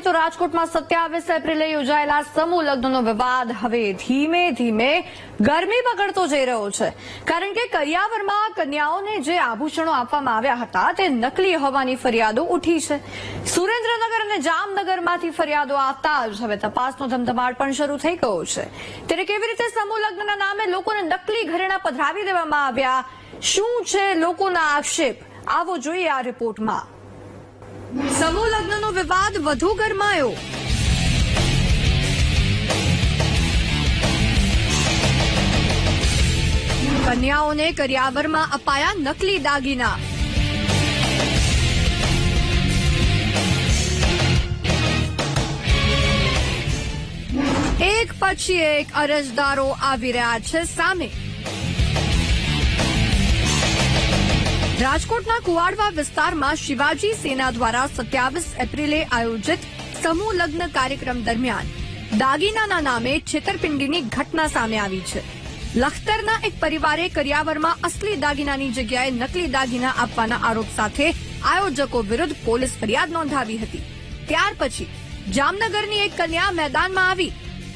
કરીએ તો રાજકોટમાં સત્યાવીસ એપ્રિલે યોજાયેલા સમૂહ લગ્નનો વિવાદ હવે ધીમે ધીમે ગરમી પકડતો જઈ રહ્યો છે. કારણ કે કરિયાવરમાં કન્યાઓને જે આભૂષણો આપવામાં આવ્યા હતા તે નકલી હોવાની ફરિયાદો ઉઠી છે. સુરેન્દ્રનગર અને જામનગરમાંથી ફરિયાદો આવતા જ હવે તપાસનો ધમધમાટ પણ શરૂ થઈ ગયો છે. ત્યારે કેવી રીતે સમૂહ લગ્નના નામે લોકોને નકલી ઘરેણા પધરાવી દેવામાં આવ્યા? શું છે લોકોના આક્ષેપ? આવો જોઈએ આ રિપોર્ટમાં. સમૂહ લગ્નનો વિવાદ વધુ ગરમાયો. કન્યાઓને કરિયાવરમાં અપાયા નકલી દાગીના. એક પછી એક અરજદારો આવી રહ્યા છે સામે. રાજકોટના કુવાડવા વિસ્તારમાં શિવાજી સેના દ્વારા સત્યાવીસ એપ્રિલે આયોજિત સમૂહ લગ્ન કાર્યક્રમ દરમિયાન દાગીનાના નામે છેતરપિંડીની ઘટના સામે આવી છે. લખતરના એક પરિવારે કરિયાવરમાં અસલી દાગીનાની જગ્યાએ નકલી દાગીના આપવાના આરોપ સાથે આયોજકો વિરુદ્ધ પોલીસ ફરિયાદ નોંધાવી હતી. ત્યાર પછી જામનગરની એક કન્યા મેદાનમાં આવી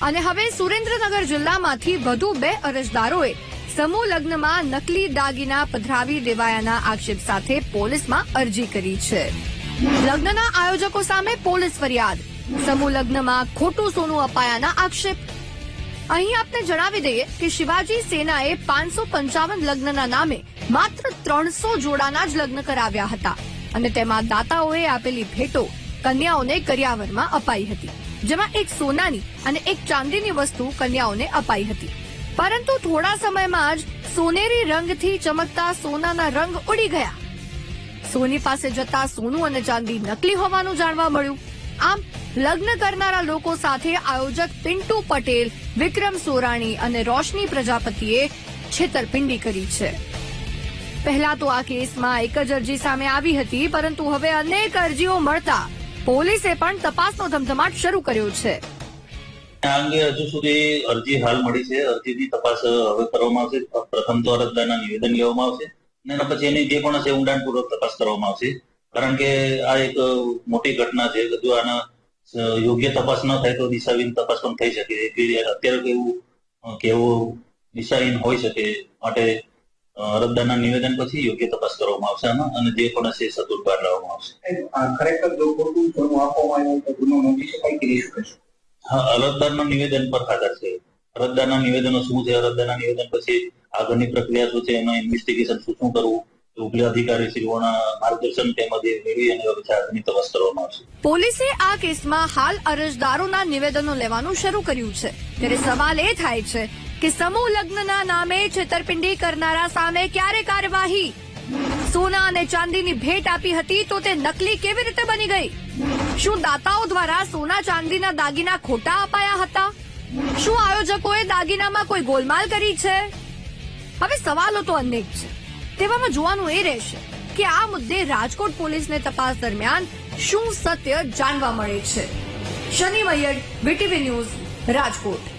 અને હવે સુરેન્દ્રનગર જિલ્લામાંથી વધુ બે અરજદારોએ સમૂહ લગ્નમાં નકલી દાગીના પધરાવી દેવાયાના આક્ષેપ સાથે પોલીસમાં અરજી કરી છે. લગ્નના આયોજકો સામે પોલીસ ફરિયાદ. સમૂહ લગ્નમાં ખોટું સોનું અપાયાના આક્ષેપ. અહીં આપને જણાવી દઈએ કે શિવાજી સેનાએ પાંચસો પંચાવન લગ્નના નામે માત્ર ત્રણસો જોડાના જ લગ્ન કરાવ્યા હતા અને તેમાં દાતાઓએ આપેલી ભેટો કન્યાઓને કરિયાવરમાં અપાઈ હતી, જેમાં એક સોનાની અને એક ચાંદીની વસ્તુ કન્યાઓને અપાઈ હતી. પરંતુ થોડા સમયમાં જ સોનેરી રંગથી ચમકતા સોનાના રંગ ઉડી ગયા. સોની પાસે જતા સોનું અને ચાંદી નકલી હોવાનું જાણવા મળ્યું. આમ, લગ્ન કરનારા લોકો સાથે આયોજક પિન્ટુ પટેલ, વિક્રમ સોરાણી અને રોશની પ્રજાપતિએ છેતરપિંડી કરી છે. પહેલા તો આ કેસમાં એક જ અરજી સામે આવી હતી, પરંતુ હવે અનેક અરજીઓ મળતા પોલીસે પણ તપાસનો ધમધમાટ શરૂ કર્યો છે. આ અંગે હજુ સુધી અરજી હાલ મળી છે. અરજીની તપાસ હવે કરવામાં આવશે. પ્રથમ તો અરજદારના નિવેદન લેવામાં આવશે અને પછી એની જે પણ હશે ઊંડાણપૂર્વક તપાસ કરવામાં આવશે. કારણ કે આ એક મોટી ઘટના છે. જો આના યોગ્ય તપાસ ન થાય તો દિશાહીન તપાસ પણ થઈ શકે. કે અત્યારે કેવું કેવું દિશાહીન હોઈ શકે માટે અરજદારના નિવેદન પછી યોગ્ય તપાસ કરવામાં આવશે આમાં અને જે પણ હશે સતુર બહાર લાવવામાં આવશે. ખરેખર જો ખોટું સોનું આપવામાં આવ્યું તો ગુનો નોંધી શકાય કે નહીં? હા અરજદારના નિવેદન પર આધાર છે. અરજદારના નિવેદનો શું છે? અરજદારના નિવેદન પછી આગળની પ્રક્રિયા શું છે? એમાં ઇન્વેસ્ટિગેશન શું શું કરવું? પોલીસે આ કેસમાં હાલ અરજદારોના નિવેદનો લેવાનું શરૂ કર્યું છે. ત્યારે સવાલ એ થાય છે કે સમૂહ લગ્નના નામે છેતરપિંડી કરનારા સામે ક્યારે કાર્યવાહી? સોના અને ચાંદીની ભેટ આપી હતી તો તે નકલી કેવી રીતે બની ગઈ? શું દાતાઓ દ્વારા સોના, ચાંદીના દાગીના ખોટા અપાયા હતા? શું આયોજકોએ દાગીનામાં કોઈ ગોલમાલ કરી છે? હવે સવાલો તો અનેક છે. તેવામાં જોવાનું એ રહેશે કે આ મુદ્દે રાજકોટ પોલીસને તપાસ દરમિયાન શું સત્ય જાણવા મળે છે? Shani Maiyad BTV news, Rajkot.